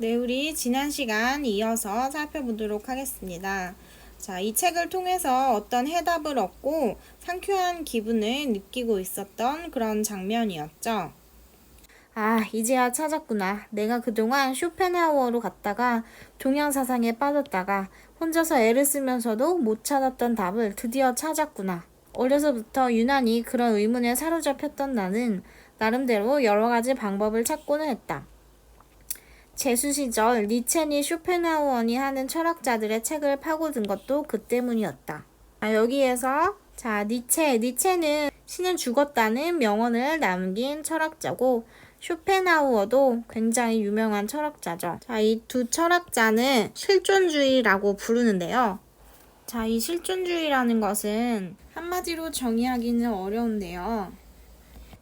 네, 우리 지난 시간 이어서 살펴보도록 하겠습니다. 자, 이 책을 통해서 어떤 해답을 얻고 상쾌한 기분을 느끼고 있었던 그런 장면이었죠. 아, 이제야 찾았구나. 내가 그동안 쇼펜하우어로 갔다가 동양 사상에 빠졌다가 혼자서 애를 쓰면서도 못 찾았던 답을 드디어 찾았구나. 어려서부터 유난히 그런 의문에 사로잡혔던 나는 나름대로 여러 가지 방법을 찾고는 했다. 재수 시절 니체니 쇼펜하우어니 하는 철학자들의 책을 파고든 것도 그 때문이었다. 아, 여기에서 자 니체 니체는 신은 죽었다는 명언을 남긴 철학자고 쇼펜하우어도 굉장히 유명한 철학자죠. 자, 이 두 철학자는 실존주의라고 부르는데요. 자, 이 실존주의라는 것은 한마디로 정의하기는 어려운데요.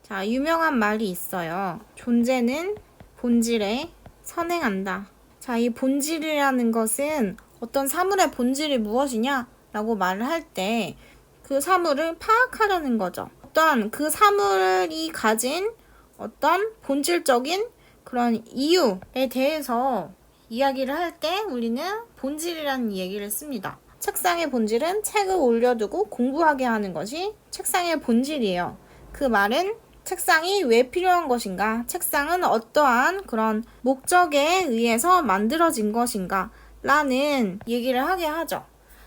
자, 유명한 말이 있어요. 존재는 본질에 선행한다. 자, 이 본질이라는 것은 어떤 사물의 본질이 무엇이냐? 라고 말을 할 때 그 사물을 파악하려는 거죠. 어떤 그 사물이 가진 어떤 본질적인 그런 이유에 대해서 이야기를 할 때 우리는 본질이라는 얘기를 씁니다. 책상의 본질은 책을 올려두고 공부하게 하는 것이 책상의 본질이에요. 그 말은 책상이 왜 필요한 것인가? 책상은 어떠한 그런 목적에 의해서 만들어진 것인가? 라는 얘기를 하게 하죠.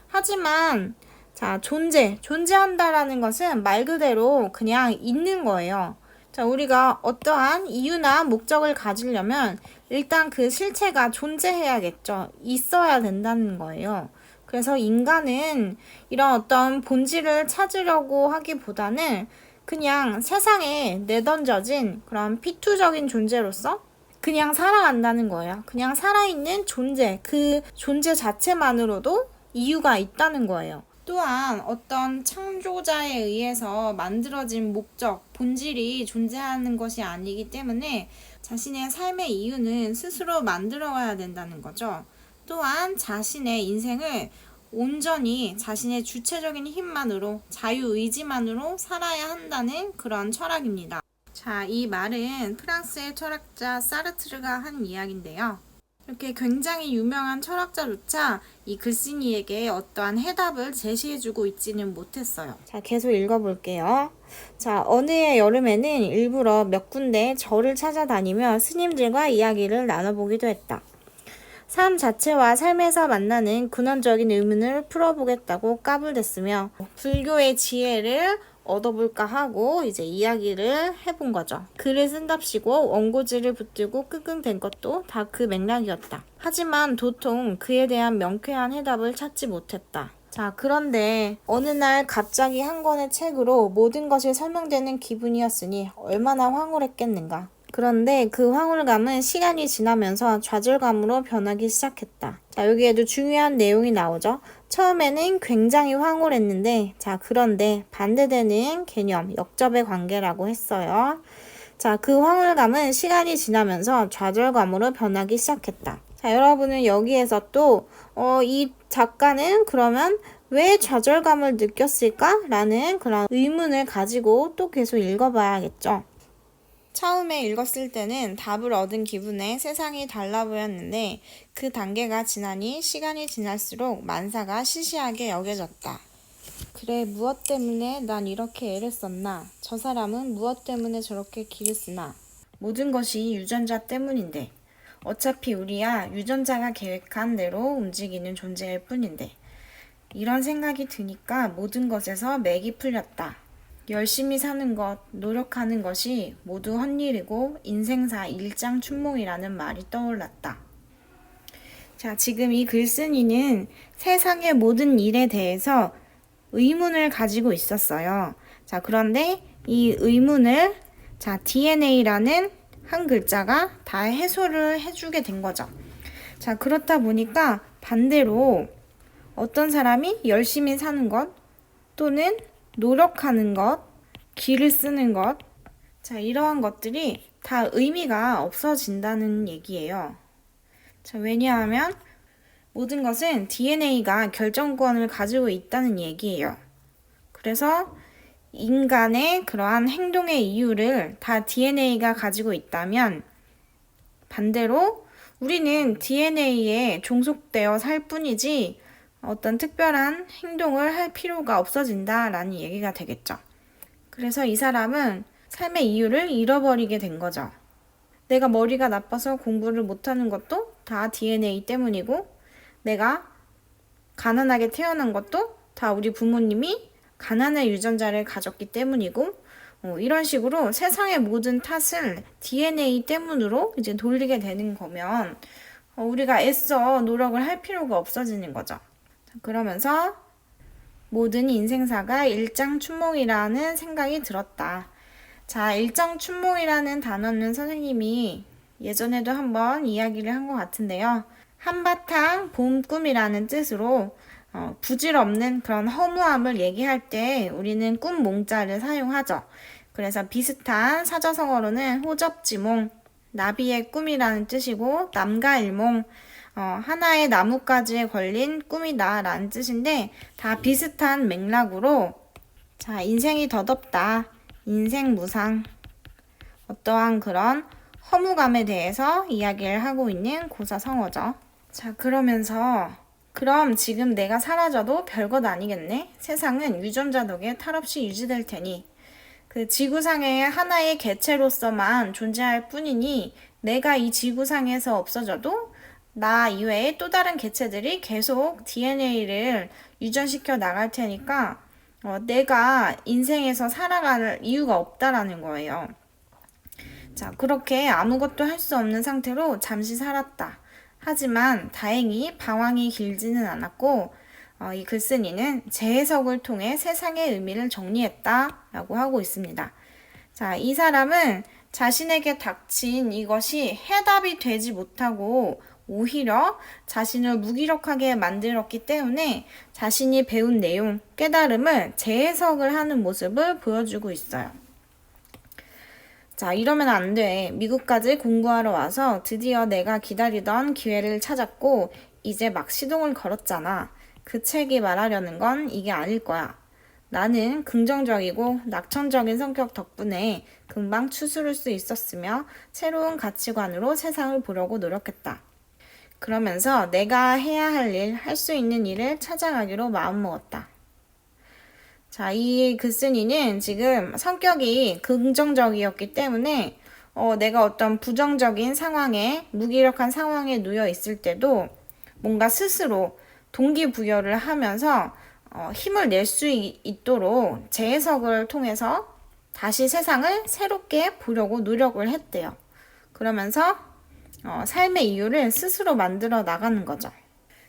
하지만, 자, 존재, 존재한다라는 것은 말 그대로 그냥 있는 거예요. 자, 우리가 어떠한 이유나 목적을 가지려면 일단 그 실체가 존재해야겠죠. 있어야 된다는 거예요. 그래서 인간은 이런 어떤 본질을 찾으려고 하기보다는 그냥 세상에 내던져진 그런 피투적인 존재로서 그냥 살아간다는 거예요. 그냥 살아있는 존재, 그 존재 자체만으로도 이유가 있다는 거예요. 또한 어떤 창조자에 의해서 만들어진 목적, 본질이 존재하는 것이 아니기 때문에 자신의 삶의 이유는 스스로 만들어가야 된다는 거죠. 또한 자신의 인생을 온전히 자신의 주체적인 힘만으로, 자유의지만으로 살아야 한다는 그런 철학입니다. 자, 이 말은 프랑스의 철학자 사르트르가 한 이야기인데요. 이렇게 굉장히 유명한 철학자조차 이 글쓴이에게 어떠한 해답을 제시해주고 있지는 못했어요. 자, 계속 읽어볼게요. 자, 어느 해 여름에는 일부러 몇 군데 절을 찾아다니며 스님들과 이야기를 나눠보기도 했다. 삶 자체와 삶에서 만나는 근원적인 의문을 풀어보겠다고 까불댔으며 불교의 지혜를 얻어볼까 하고 이제 이야기를 해본 거죠. 글을 쓴답시고 원고지를 붙들고 끙끙댄 것도 다 그 맥락이었다. 하지만 도통 그에 대한 명쾌한 해답을 찾지 못했다. 자, 그런데 어느 날 갑자기 한 권의 책으로 모든 것이 설명되는 기분이었으니 얼마나 황홀했겠는가. 그런데 그 황홀감은 시간이 지나면서 좌절감으로 변하기 시작했다. 자, 여기에도 중요한 내용이 나오죠. 처음에는 굉장히 황홀했는데, 자, 그런데 반대되는 개념, 역접의 관계라고 했어요. 자, 그 황홀감은 시간이 지나면서 좌절감으로 변하기 시작했다. 자, 여러분은 여기에서 또, 어, 이 작가는 그러면 왜 좌절감을 느꼈을까? 라는 그런 의문을 가지고 또 계속 읽어봐야겠죠. 처음에 읽었을 때는 답을 얻은 기분에 세상이 달라 보였는데 그 단계가 지나니 시간이 지날수록 만사가 시시하게 여겨졌다. 그래, 무엇 때문에 난 이렇게 애를 썼나? 저 사람은 무엇 때문에 저렇게 길을 쓰나? 모든 것이 유전자 때문인데. 어차피 우리야 유전자가 계획한 대로 움직이는 존재일 뿐인데. 이런 생각이 드니까 모든 것에서 맥이 풀렸다. 열심히 사는 것, 노력하는 것이 모두 헛일이고 인생사 일장 춘몽이라는 말이 떠올랐다. 자, 지금 이 글쓴이는 세상의 모든 일에 대해서 의문을 가지고 있었어요. 자, 그런데 이 의문을 자, DNA라는 한 글자가 다 해소를 해주게 된 거죠. 자, 그렇다 보니까 반대로 어떤 사람이 열심히 사는 것 또는 노력하는 것, 길을 쓰는 것, 자, 이러한 것들이 다 의미가 없어진다는 얘기예요. 자, 왜냐하면 모든 것은 DNA가 결정권을 가지고 있다는 얘기예요. 그래서 인간의 그러한 행동의 이유를 다 DNA가 가지고 있다면 반대로 우리는 DNA에 종속되어 살 뿐이지 어떤 특별한 행동을 할 필요가 없어진다라는 얘기가 되겠죠. 그래서 이 사람은 삶의 이유를 잃어버리게 된 거죠. 내가 머리가 나빠서 공부를 못하는 것도 다 DNA 때문이고, 내가 가난하게 태어난 것도 다 우리 부모님이 가난의 유전자를 가졌기 때문이고, 어, 이런 식으로 세상의 모든 탓을 DNA 때문으로 이제 돌리게 되는 거면, 어, 우리가 애써 노력을 할 필요가 없어지는 거죠. 자, 그러면서 모든 인생사가 일장춘몽이라는 생각이 들었다. 자, 일장춘몽이라는 단어는 선생님이 예전에도 한번 이야기를 한 것 같은데요. 한바탕 봄 꿈이라는 뜻으로 어, 부질없는 그런 허무함을 얘기할 때 우리는 꿈 몽자를 사용하죠. 그래서 비슷한 사자성어로는 호접지몽, 나비의 꿈이라는 뜻이고 남가일몽, 어, 하나의 나뭇가지에 걸린 꿈이다 라는 뜻인데 다 비슷한 맥락으로 자 인생이 더덥다 인생 무상 어떠한 그런 허무감에 대해서 이야기를 하고 있는 고사성어죠. 자 그러면서 그럼 지금 내가 사라져도 별것 아니겠네? 세상은 유전자 덕에 탈없이 유지될 테니 그 지구상의 하나의 개체로서만 존재할 뿐이니 내가 이 지구상에서 없어져도 나 이외에 또 다른 개체들이 계속 DNA를 유전시켜 나갈 테니까 어, 내가 인생에서 살아갈 이유가 없다라는 거예요. 자, 그렇게 아무것도 할 수 없는 상태로 잠시 살았다. 하지만 다행히 방황이 길지는 않았고, 어, 이 글쓴이는 재해석을 통해 세상의 의미를 정리했다라고 하고 있습니다. 자, 이 사람은 자신에게 닥친 이것이 해답이 되지 못하고 오히려 자신을 무기력하게 만들었기 때문에 자신이 배운 내용, 깨달음을 재해석을 하는 모습을 보여주고 있어요. 자, 이러면 안 돼. 미국까지 공부하러 와서 드디어 내가 기다리던 기회를 찾았고, 이제 막 시동을 걸었잖아. 그 책이 말하려는 건 이게 아닐 거야. 나는 긍정적이고 낙천적인 성격 덕분에 금방 추스를 수 있었으며 새로운 가치관으로 세상을 보려고 노력했다. 그러면서 내가 해야 할 일, 할 수 있는 일을 찾아가기로 마음먹었다. 자, 이 글쓴이는 지금 성격이 긍정적이었기 때문에 어, 내가 어떤 부정적인 상황에, 무기력한 상황에 놓여 있을 때도 뭔가 스스로 동기부여를 하면서 어, 힘을 낼 수 있도록 재해석을 통해서 다시 세상을 새롭게 보려고 노력을 했대요. 그러면서 어, 삶의 이유를 스스로 만들어 나가는 거죠.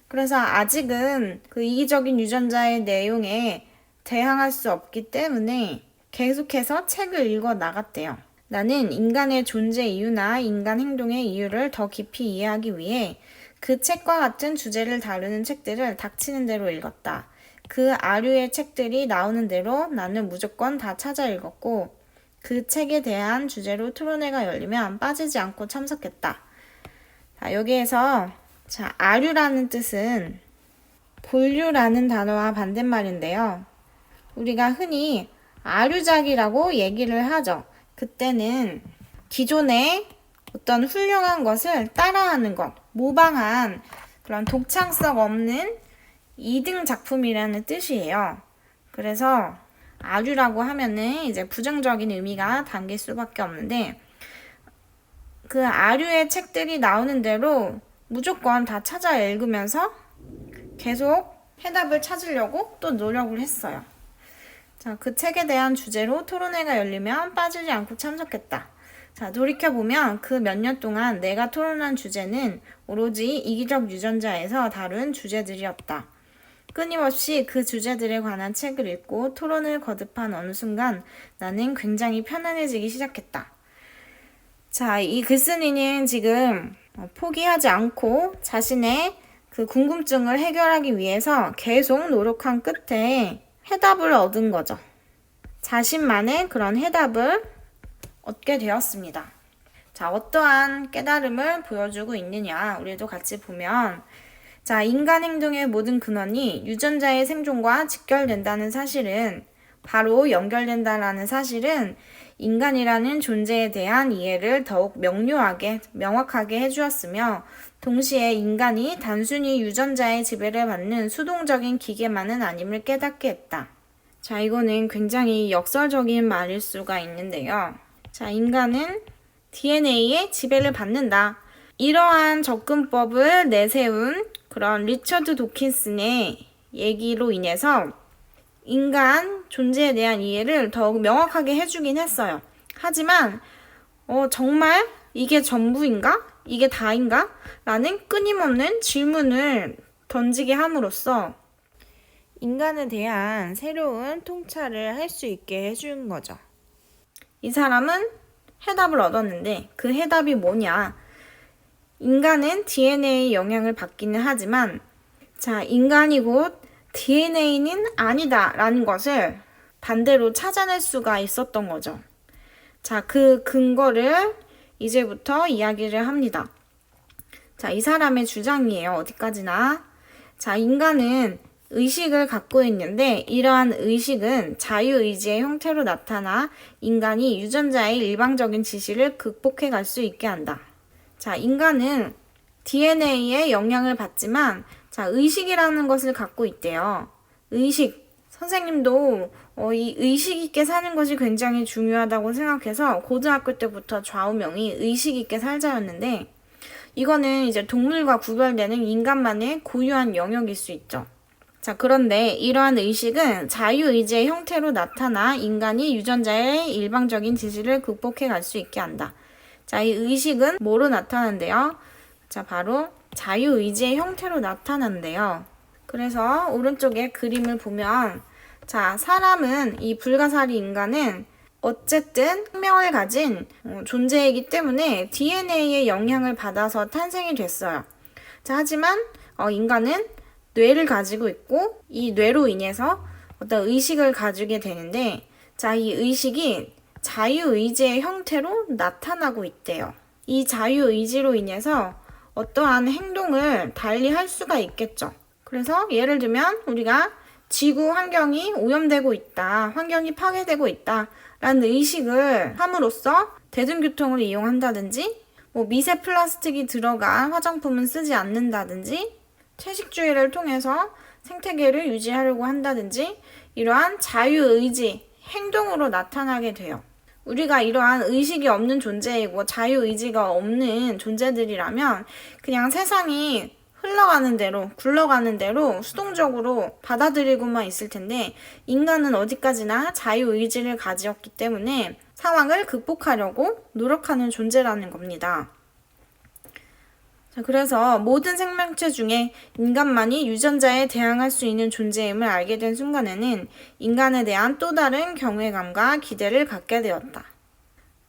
그래서 아직은 그 이기적인 유전자의 내용에 대항할 수 없기 때문에 계속해서 책을 읽어 나갔대요. 나는 인간의 존재 이유나 인간 행동의 이유를 더 깊이 이해하기 위해 그 책과 같은 주제를 다루는 책들을 닥치는 대로 읽었다. 그 아류의 책들이 나오는 대로 나는 무조건 다 찾아 읽었고 그 책에 대한 주제로 토론회가 열리면 빠지지 않고 참석했다. 자, 여기에서 자, 아류라는 뜻은 본류라는 단어와 반대말인데요. 우리가 흔히 아류작이라고 얘기를 하죠. 그때는 기존의 어떤 훌륭한 것을 따라하는 것, 모방한 그런 독창성 없는 2등 작품이라는 뜻이에요. 그래서 아류라고 하면은 이제 부정적인 의미가 담길 수밖에 없는데 그 아류의 책들이 나오는 대로 무조건 다 찾아 읽으면서 계속 해답을 찾으려고 또 노력을 했어요. 자, 그 책에 대한 주제로 토론회가 열리면 빠지지 않고 참석했다. 자, 돌이켜보면 그 몇 년 동안 내가 토론한 주제는 오로지 이기적 유전자에서 다룬 주제들이었다. 끊임없이 그 주제들에 관한 책을 읽고 토론을 거듭한 어느 순간 나는 굉장히 편안해지기 시작했다. 자, 이 글쓴이는 지금 포기하지 않고 자신의 그 궁금증을 해결하기 위해서 계속 노력한 끝에 해답을 얻은 거죠. 자신만의 그런 해답을 얻게 되었습니다. 자, 어떠한 깨달음을 보여주고 있느냐, 우리도 같이 보면, 자, 인간 행동의 모든 근원이 유전자의 생존과 직결된다는 사실은, 바로 연결된다라는 사실은 인간이라는 존재에 대한 이해를 더욱 명료하게, 명확하게 해주었으며, 동시에 인간이 단순히 유전자의 지배를 받는 수동적인 기계만은 아님을 깨닫게 했다. 자, 이거는 굉장히 역설적인 말일 수가 있는데요. 자, 인간은 DNA의 지배를 받는다. 이러한 접근법을 내세운 그런 리처드 도킨슨의 얘기로 인해서 인간 존재에 대한 이해를 더욱 명확하게 해주긴 했어요. 하지만, 어, 정말 이게 전부인가? 이게 다인가? 라는 끊임없는 질문을 던지게 함으로써 인간에 대한 새로운 통찰을 할 수 있게 해준 거죠. 이 사람은 해답을 얻었는데 그 해답이 뭐냐? 인간은 DNA의 영향을 받기는 하지만 자, 인간이 곧 DNA는 아니다 라는 것을 반대로 찾아낼 수가 있었던 거죠. 자, 그 근거를 이제부터 이야기를 합니다. 자, 이 사람의 주장이에요. 어디까지나. 자, 인간은 의식을 갖고 있는데 이러한 의식은 자유의지의 형태로 나타나 인간이 유전자의 일방적인 지시를 극복해 갈 수 있게 한다. 자, 인간은 DNA의 영향을 받지만 자, 의식이라는 것을 갖고 있대요. 의식. 선생님도 어, 이 의식 있게 사는 것이 굉장히 중요하다고 생각해서 고등학교 때부터 좌우명이 의식 있게 살자였는데 이거는 이제 동물과 구별되는 인간만의 고유한 영역일 수 있죠. 자, 그런데 이러한 의식은 자유의지의 형태로 나타나 인간이 유전자의 일방적인 지시를 극복해 갈 수 있게 한다. 자, 이 의식은 뭐로 나타나는데요? 자, 바로 자유의지의 형태로 나타난대요. 그래서 오른쪽에 그림을 보면 자, 사람은 이 불가사리 인간은 어쨌든 생명을 가진 어, 존재이기 때문에 DNA의 영향을 받아서 탄생이 됐어요. 자, 하지만 어, 인간은 뇌를 가지고 있고 이 뇌로 인해서 어떤 의식을 가지게 되는데 자, 이 의식이 자유의지의 형태로 나타나고 있대요. 이 자유의지로 인해서 어떠한 행동을 달리 할 수가 있겠죠. 그래서 예를 들면 우리가 지구 환경이 오염되고 있다, 환경이 파괴되고 있다, 라는 의식을 함으로써 대중교통을 이용한다든지, 뭐 미세 플라스틱이 들어간 화장품은 쓰지 않는다든지, 채식주의를 통해서 생태계를 유지하려고 한다든지, 이러한 자유의지, 행동으로 나타나게 돼요. 우리가 이러한 의식이 없는 존재이고 자유의지가 없는 존재들이라면 그냥 세상이 흘러가는 대로, 굴러가는 대로 수동적으로 받아들이고만 있을 텐데, 인간은 어디까지나 자유의지를 가지었기 때문에 상황을 극복하려고 노력하는 존재라는 겁니다. 자, 그래서 모든 생명체 중에 인간만이 유전자에 대항할 수 있는 존재임을 알게 된 순간에는 인간에 대한 또 다른 경외감과 기대를 갖게 되었다.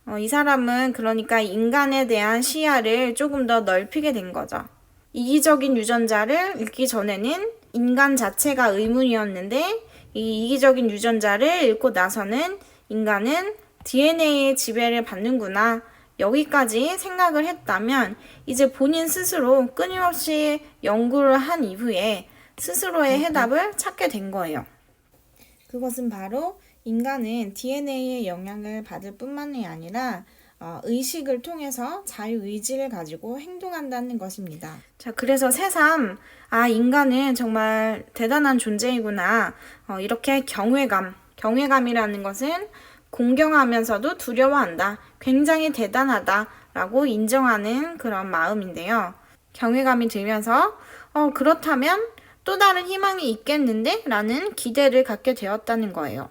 어, 이 사람은 그러니까 인간에 대한 시야를 조금 더 넓히게 된 거죠. 이기적인 유전자를 읽기 전에는 인간 자체가 의문이었는데 이 이기적인 유전자를 읽고 나서는 인간은 DNA의 지배를 받는구나. 여기까지 생각을 했다면 이제 본인 스스로 끊임없이 연구를 한 이후에 스스로의 해답을 찾게 된 거예요. 그것은 바로 인간은 DNA의 영향을 받을 뿐만이 아니라 어, 의식을 통해서 자유의지를 가지고 행동한다는 것입니다. 자, 그래서 새삼, 아, 인간은 정말 대단한 존재이구나. 어, 이렇게 경외감, 경외감이라는 것은 공경하면서도 두려워한다. 굉장히 대단하다. 라고 인정하는 그런 마음인데요. 경외감이 들면서, 어, 그렇다면 또 다른 희망이 있겠는데? 라는 기대를 갖게 되었다는 거예요.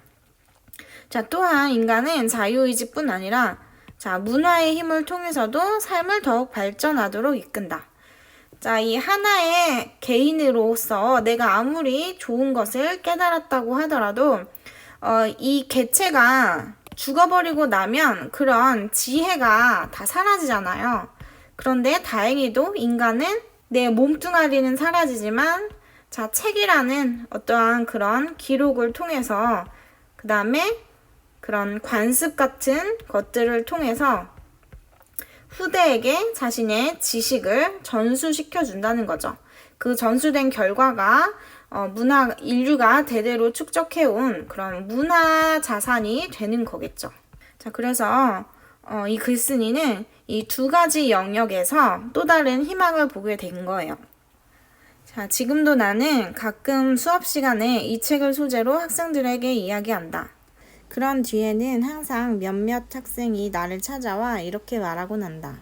자, 또한 인간은 자유의지뿐 아니라 자, 문화의 힘을 통해서도 삶을 더욱 발전하도록 이끈다. 자, 이 하나의 개인으로서 내가 아무리 좋은 것을 깨달았다고 하더라도, 어, 이 개체가 죽어버리고 나면 그런 지혜가 다 사라지잖아요. 그런데 다행히도 인간은 내 몸뚱아리는 사라지지만, 자, 책이라는 어떠한 그런 기록을 통해서, 그 다음에 그런 관습 같은 것들을 통해서 후대에게 자신의 지식을 전수시켜 준다는 거죠. 그 전수된 결과가 어, 문화 인류가 대대로 축적해온 그런 문화 자산이 되는 거겠죠. 자, 그래서 어, 이 글쓴이는 이 두 가지 영역에서 또 다른 희망을 보게 된 거예요. 자, 지금도 나는 가끔 수업 시간에 이 책을 소재로 학생들에게 이야기한다. 그런 뒤에는 항상 몇몇 학생이 나를 찾아와 이렇게 말하곤 한다.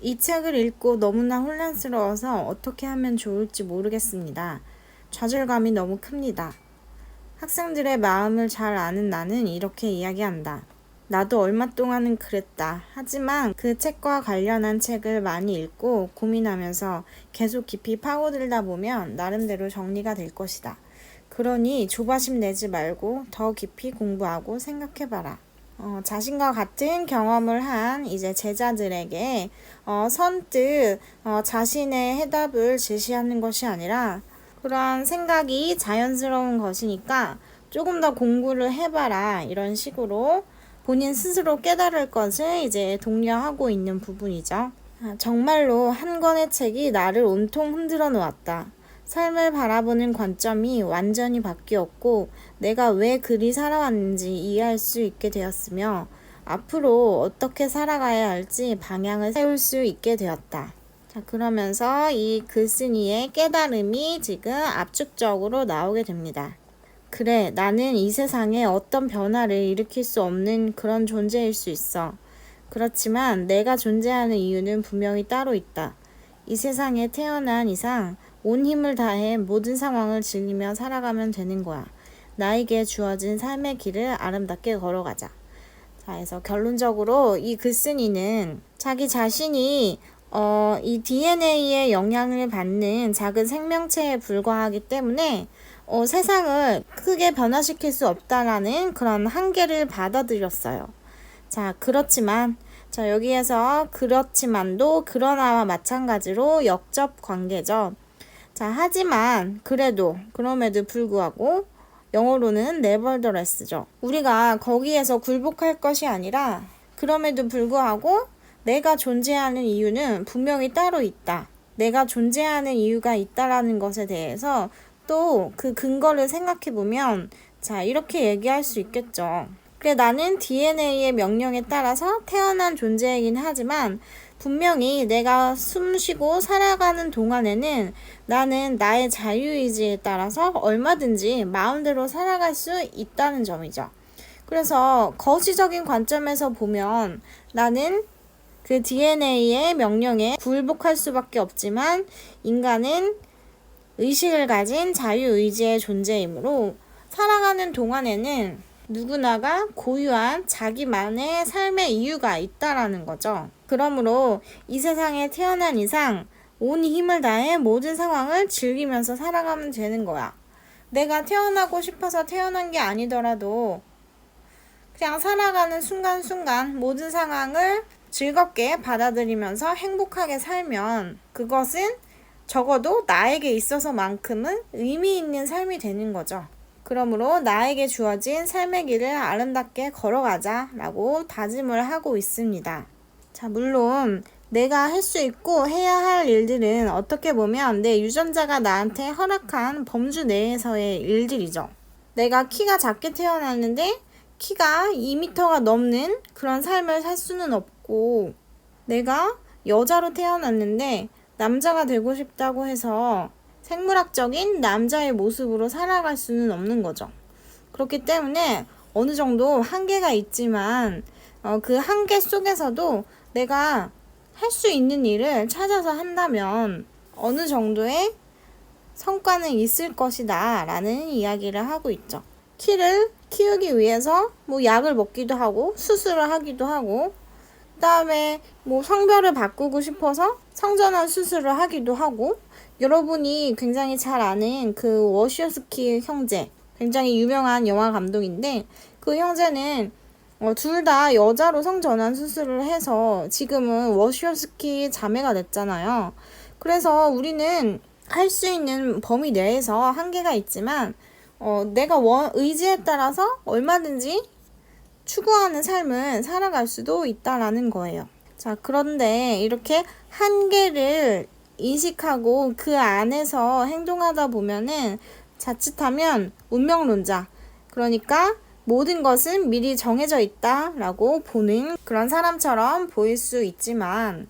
이 책을 읽고 너무나 혼란스러워서 어떻게 하면 좋을지 모르겠습니다. 좌절감이 너무 큽니다. 학생들의 마음을 잘 아는 나는 이렇게 이야기한다. 나도 얼마 동안은 그랬다. 하지만 그 책과 관련한 책을 많이 읽고 고민하면서 계속 깊이 파고들다 보면 나름대로 정리가 될 것이다. 그러니 조바심 내지 말고 더 깊이 공부하고 생각해봐라. 어, 자신과 같은 경험을 한 이제 제자들에게 어, 선뜻 어, 자신의 해답을 제시하는 것이 아니라 그러한 생각이 자연스러운 것이니까 조금 더 공부를 해봐라 이런 식으로 본인 스스로 깨달을 것을 이제 독려하고 있는 부분이죠. 아, 정말로 한 권의 책이 나를 온통 흔들어 놓았다. 삶을 바라보는 관점이 완전히 바뀌었고 내가 왜 그리 살아왔는지 이해할 수 있게 되었으며 앞으로 어떻게 살아가야 할지 방향을 세울 수 있게 되었다. 자, 그러면서 이 글쓴이의 깨달음이 지금 압축적으로 나오게 됩니다. 그래, 나는 이 세상에 어떤 변화를 일으킬 수 없는 그런 존재일 수 있어. 그렇지만 내가 존재하는 이유는 분명히 따로 있다. 이 세상에 태어난 이상 온 힘을 다해 모든 상황을 즐기며 살아가면 되는 거야. 나에게 주어진 삶의 길을 아름답게 걸어가자. 자, 그래서 결론적으로 이 글쓴이는 자기 자신이 어, 이 DNA의 영향을 받는 작은 생명체에 불과하기 때문에 어, 세상을 크게 변화시킬 수 없다라는 그런 한계를 받아들였어요. 자, 그렇지만, 자, 여기에서 그렇지만도 그러나와 마찬가지로 역접 관계죠. 자, 하지만, 그래도, 그럼에도 불구하고, 영어로는 nevertheless죠. 우리가 거기에서 굴복할 것이 아니라, 그럼에도 불구하고, 내가 존재하는 이유는 분명히 따로 있다. 내가 존재하는 이유가 있다라는 것에 대해서 또 그 근거를 생각해 보면 자, 이렇게 얘기할 수 있겠죠. 그래, 나는 DNA의 명령에 따라서 태어난 존재이긴 하지만 분명히 내가 숨 쉬고 살아가는 동안에는 나는 나의 자유의지에 따라서 얼마든지 마음대로 살아갈 수 있다는 점이죠. 그래서 거시적인 관점에서 보면 나는 그 DNA의 명령에 굴복할 수밖에 없지만 인간은 의식을 가진 자유의지의 존재이므로 살아가는 동안에는 누구나가 고유한 자기만의 삶의 이유가 있다라는 거죠. 그러므로 이 세상에 태어난 이상 온 힘을 다해 모든 상황을 즐기면서 살아가면 되는 거야. 내가 태어나고 싶어서 태어난 게 아니더라도 그냥 살아가는 순간순간 모든 상황을 즐겁게 받아들이면서 행복하게 살면 그것은 적어도 나에게 있어서만큼은 의미 있는 삶이 되는 거죠. 그러므로 나에게 주어진 삶의 길을 아름답게 걸어가자 라고 다짐을 하고 있습니다. 자, 물론 내가 할 수 있고 해야 할 일들은 어떻게 보면 내 유전자가 나한테 허락한 범주 내에서의 일들이죠. 내가 키가 작게 태어났는데 키가 2m가 넘는 그런 삶을 살 수는 없고 내가 여자로 태어났는데 남자가 되고 싶다고 해서 생물학적인 남자의 모습으로 살아갈 수는 없는 거죠. 그렇기 때문에 어느 정도 한계가 있지만 어, 그 한계 속에서도 내가 할 수 있는 일을 찾아서 한다면 어느 정도의 성과는 있을 것이다 라는 이야기를 하고 있죠. 키를 키우기 위해서 뭐 약을 먹기도 하고 수술을 하기도 하고 그다음에 뭐 성별을 바꾸고 싶어서 성전환 수술을 하기도 하고 여러분이 굉장히 잘 아는 그 워시오스키 형제 굉장히 유명한 영화 감독인데 그 형제는 어, 둘 다 여자로 성전환 수술을 해서 지금은 워시오스키 자매가 됐잖아요. 그래서 우리는 할 수 있는 범위 내에서 한계가 있지만 어, 내가 원, 의지에 따라서 얼마든지 추구하는 삶을 살아갈 수도 있다라는 거예요. 자, 그런데 이렇게 한계를 인식하고 그 안에서 행동하다 보면은 자칫하면 운명론자. 그러니까 모든 것은 미리 정해져 있다라고 보는 그런 사람처럼 보일 수 있지만,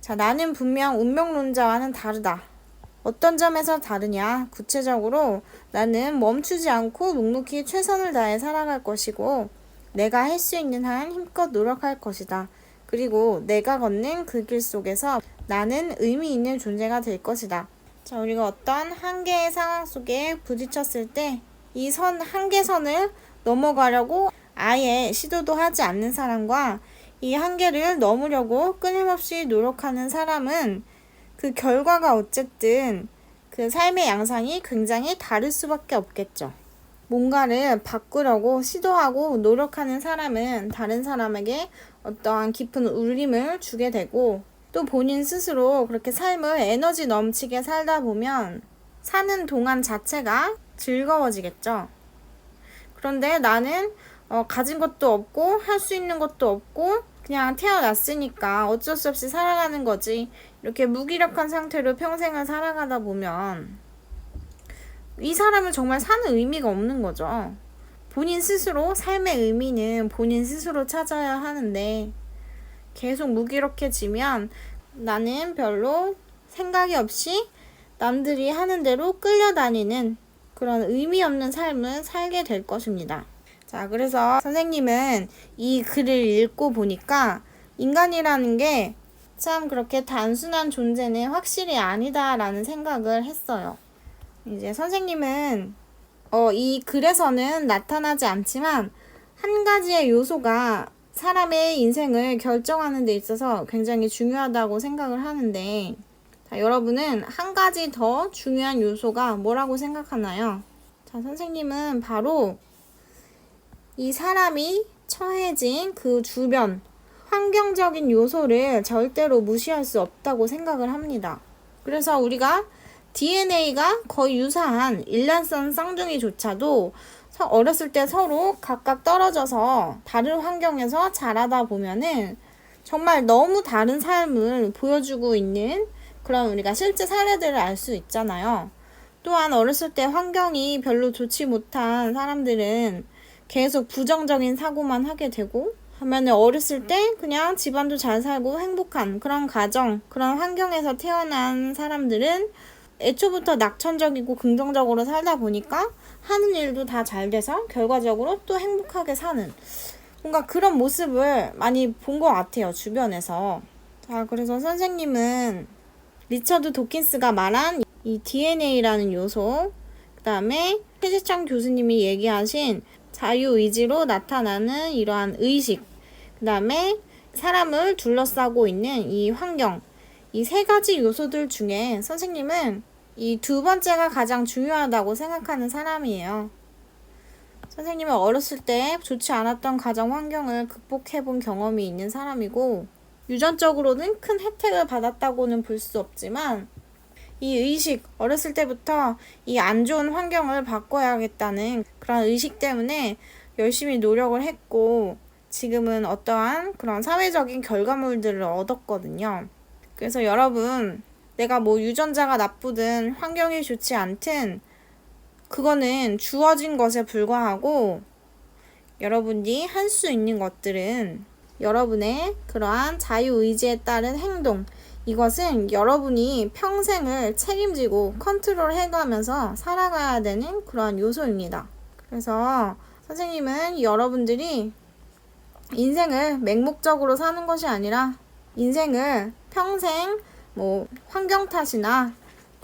자, 나는 분명 운명론자와는 다르다. 어떤 점에서 다르냐? 구체적으로 나는 멈추지 않고 묵묵히 최선을 다해 살아갈 것이고, 내가 할 수 있는 한 힘껏 노력할 것이다. 그리고 내가 걷는 그 길 속에서 나는 의미 있는 존재가 될 것이다. 자, 우리가 어떤 한계의 상황 속에 부딪혔을 때 이 선, 한계선을 넘어가려고 아예 시도도 하지 않는 사람과 이 한계를 넘으려고 끊임없이 노력하는 사람은 그 결과가 어쨌든 그 삶의 양상이 굉장히 다를 수밖에 없겠죠. 뭔가를 바꾸려고 시도하고 노력하는 사람은 다른 사람에게 어떠한 깊은 울림을 주게 되고 또 본인 스스로 그렇게 삶을 에너지 넘치게 살다 보면 사는 동안 자체가 즐거워지겠죠. 그런데 나는 어, 가진 것도 없고 할 수 있는 것도 없고 그냥 태어났으니까 어쩔 수 없이 살아가는 거지. 이렇게 무기력한 상태로 평생을 살아가다 보면 이 사람은 정말 사는 의미가 없는 거죠. 본인 스스로 삶의 의미는 본인 스스로 찾아야 하는데 계속 무기력해지면 나는 별로 생각이 없이 남들이 하는 대로 끌려다니는 그런 의미 없는 삶을 살게 될 것입니다. 자, 그래서 선생님은 이 글을 읽고 보니까 인간이라는 게 참 그렇게 단순한 존재는 확실히 아니다라는 생각을 했어요. 이제 선생님은 어, 이 글에서는 나타나지 않지만 한 가지의 요소가 사람의 인생을 결정하는 데 있어서 굉장히 중요하다고 생각을 하는데 자, 여러분은 한 가지 더 중요한 요소가 뭐라고 생각하나요? 자, 선생님은 바로 이 사람이 처해진 그 주변 환경적인 요소를 절대로 무시할 수 없다고 생각을 합니다. 그래서 우리가 DNA가 거의 유사한 일란성 쌍둥이조차도 어렸을 때 서로 각각 떨어져서 다른 환경에서 자라다 보면은 정말 너무 다른 삶을 보여주고 있는 그런 우리가 실제 사례들을 알 수 있잖아요. 또한 어렸을 때 환경이 별로 좋지 못한 사람들은 계속 부정적인 사고만 하게 되고 하면 어렸을 때 그냥 집안도 잘 살고 행복한 그런 가정, 그런 환경에서 태어난 사람들은 애초부터 낙천적이고 긍정적으로 살다 보니까 하는 일도 다 잘 돼서 결과적으로 또 행복하게 사는 뭔가 그런 모습을 많이 본 것 같아요, 주변에서. 자, 그래서 선생님은 리처드 도킨스가 말한 이 DNA라는 요소, 그 다음에 최재창 교수님이 얘기하신 자유의지로 나타나는 이러한 의식, 그 다음에 사람을 둘러싸고 있는 이 환경, 이 세 가지 요소들 중에 선생님은 이 두 번째가 가장 중요하다고 생각하는 사람이에요. 선생님은 어렸을 때 좋지 않았던 가정 환경을 극복해 본 경험이 있는 사람이고, 유전적으로는 큰 혜택을 받았다고는 볼 수 없지만, 이 의식, 어렸을 때부터 이 안 좋은 환경을 바꿔야겠다는 그런 의식 때문에 열심히 노력을 했고, 지금은 어떠한 그런 사회적인 결과물들을 얻었거든요. 그래서 여러분, 내가 뭐 유전자가 나쁘든 환경이 좋지 않든, 그거는 주어진 것에 불과하고, 여러분이 할 수 있는 것들은 여러분의 그러한 자유의지에 따른 행동, 이것은 여러분이 평생을 책임지고 컨트롤 해가면서 살아가야 되는 그러한 요소입니다. 그래서 선생님은 여러분들이 인생을 맹목적으로 사는 것이 아니라 인생을 평생 뭐 환경 탓이나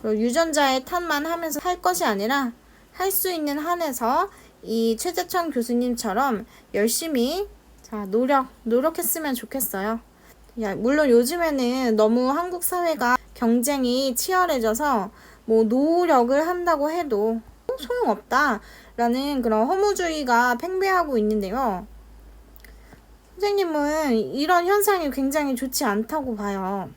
유전자의 탓만 하면서 살 것이 아니라 할 수 있는 한에서 이 최재천 교수님처럼 열심히 자 노력 노력했으면 좋겠어요. 야, 물론 요즘에는 너무 한국 사회가 경쟁이 치열해져서 뭐 노력을 한다고 해도 소용없다라는 그런 허무주의가 팽배하고 있는데요. 선생님은 이런 현상이 굉장히 좋지 않다고 봐요.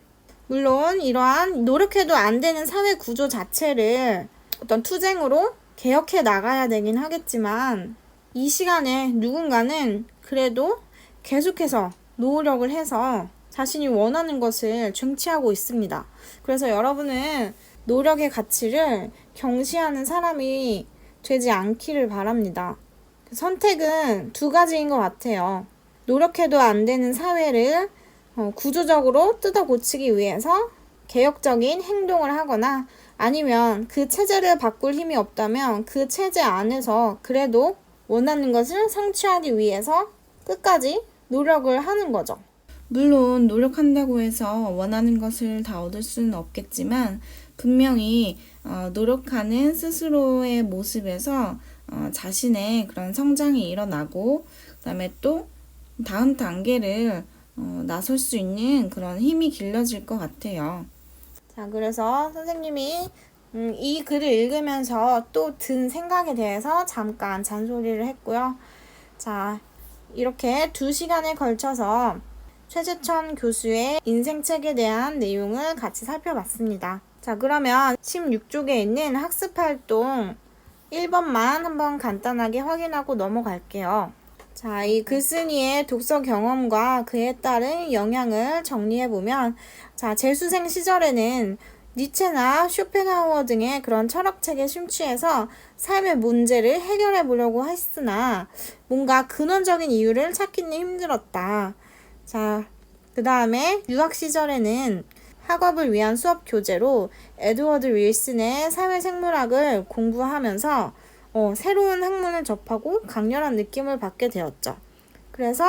물론 이러한 노력해도 안 되는 사회 구조 자체를 어떤 투쟁으로 개혁해 나가야 되긴 하겠지만 이 시간에 누군가는 그래도 계속해서 노력을 해서 자신이 원하는 것을 쟁취하고 있습니다. 그래서 여러분은 노력의 가치를 경시하는 사람이 되지 않기를 바랍니다. 선택은 두 가지인 것 같아요. 노력해도 안 되는 사회를 어, 구조적으로 뜯어 고치기 위해서 개혁적인 행동을 하거나 아니면 그 체제를 바꿀 힘이 없다면 그 체제 안에서 그래도 원하는 것을 성취하기 위해서 끝까지 노력을 하는 거죠. 물론 노력한다고 해서 원하는 것을 다 얻을 수는 없겠지만 분명히 어, 노력하는 스스로의 모습에서 어, 자신의 그런 성장이 일어나고 그다음에 또 다음 단계를 어, 나설 수 있는 그런 힘이 길러질 것 같아요. 자, 그래서 선생님이 음, 이 글을 읽으면서 또 든 생각에 대해서 잠깐 잔소리를 했고요. 자, 이렇게 두 시간에 걸쳐서 최재천 교수의 인생책에 대한 내용을 같이 살펴봤습니다. 자, 그러면 16쪽에 있는 학습활동 1번만 한번 간단하게 확인하고 넘어갈게요. 자, 이 글쓴이의 독서 경험과 그에 따른 영향을 정리해 보면, 자, 재수생 시절에는 니체나 쇼펜하우어 등의 그런 철학책에 심취해서 삶의 문제를 해결해 보려고 했으나 뭔가 근원적인 이유를 찾기는 힘들었다. 자, 그 다음에 유학 시절에는 학업을 위한 수업 교재로 에드워드 윌슨의 사회생물학을 공부하면서 어, 새로운 학문을 접하고 강렬한 느낌을 받게 되었죠. 그래서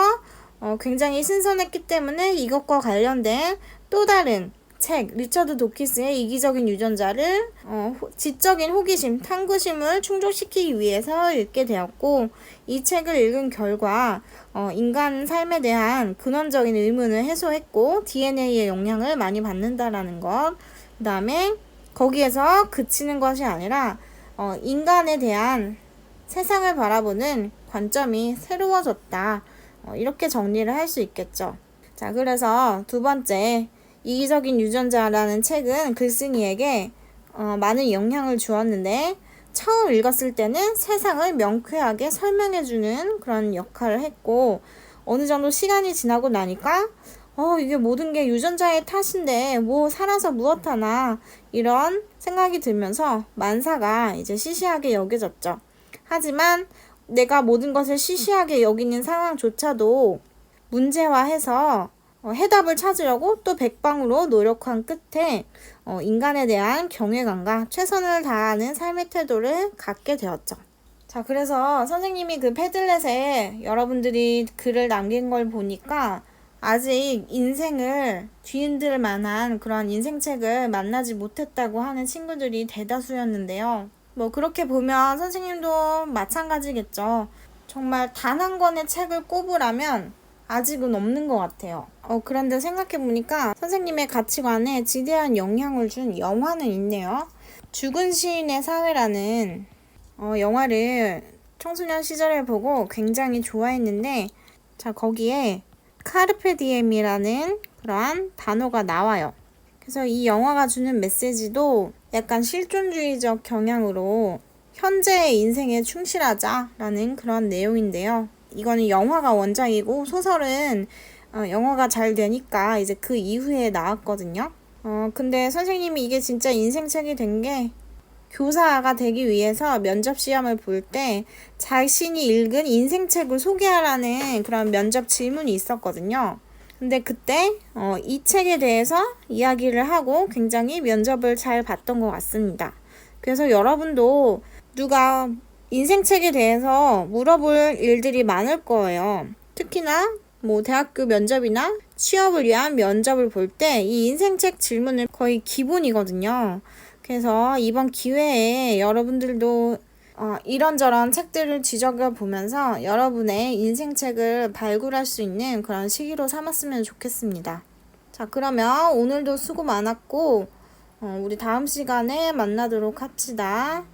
어, 굉장히 신선했기 때문에 이것과 관련된 또 다른 책 리처드 도키스의 이기적인 유전자를 어, 호, 지적인 호기심, 탐구심을 충족시키기 위해서 읽게 되었고 이 책을 읽은 결과 어, 인간 삶에 대한 근원적인 의문을 해소했고 DNA의 영향을 많이 받는다라는 것. 그다음에 거기에서 그치는 것이 아니라 어, 인간에 대한 세상을 바라보는 관점이 새로워졌다. 어, 이렇게 정리를 할 수 있겠죠. 자, 그래서 두 번째, 이기적인 유전자라는 책은 글쓴이에게 어, 많은 영향을 주었는데, 처음 읽었을 때는 세상을 명쾌하게 설명해주는 그런 역할을 했고, 어느 정도 시간이 지나고 나니까, 어, 이게 모든 게 유전자의 탓인데, 뭐, 살아서 무엇하나, 이런 생각이 들면서 만사가 이제 시시하게 여겨졌죠. 하지만 내가 모든 것을 시시하게 여기는 상황조차도 문제화해서 어, 해답을 찾으려고 또 백방으로 노력한 끝에 어, 인간에 대한 경외감과 최선을 다하는 삶의 태도를 갖게 되었죠. 자, 그래서 선생님이 그 패들렛에 여러분들이 글을 남긴 걸 보니까 아직 인생을 뒤흔들 만한 그런 인생책을 만나지 못했다고 하는 친구들이 대다수였는데요. 뭐 그렇게 보면 선생님도 마찬가지겠죠. 정말 단 한 권의 책을 꼽으라면 아직은 없는 것 같아요. 어, 그런데 생각해보니까 선생님의 가치관에 지대한 영향을 준 영화는 있네요. 죽은 시인의 사회라는 어, 영화를 청소년 시절에 보고 굉장히 좋아했는데, 자, 거기에 카르페 디엠이라는 그러한 단어가 나와요. 그래서 이 영화가 주는 메시지도 약간 실존주의적 경향으로 현재의 인생에 충실하자라는 그런 내용인데요. 이거는 영화가 원작이고 소설은 어, 영화가 잘 되니까 이제 그 이후에 나왔거든요. 어, 근데 선생님이 이게 진짜 인생책이 된 게 교사가 되기 위해서 면접 시험을 볼 때 자신이 읽은 인생책을 소개하라는 그런 면접 질문이 있었거든요. 근데 그때 어, 이 책에 대해서 이야기를 하고 굉장히 면접을 잘 봤던 것 같습니다. 그래서 여러분도 누가 인생책에 대해서 물어볼 일들이 많을 거예요. 특히나 뭐 대학교 면접이나 취업을 위한 면접을 볼 때 이 인생책 질문은 거의 기본이거든요. 그래서 이번 기회에 여러분들도 어, 이런저런 책들을 뒤적여 보면서 여러분의 인생책을 발굴할 수 있는 그런 시기로 삼았으면 좋겠습니다. 자, 그러면 오늘도 수고 많았고, 어, 우리 다음 시간에 만나도록 합시다.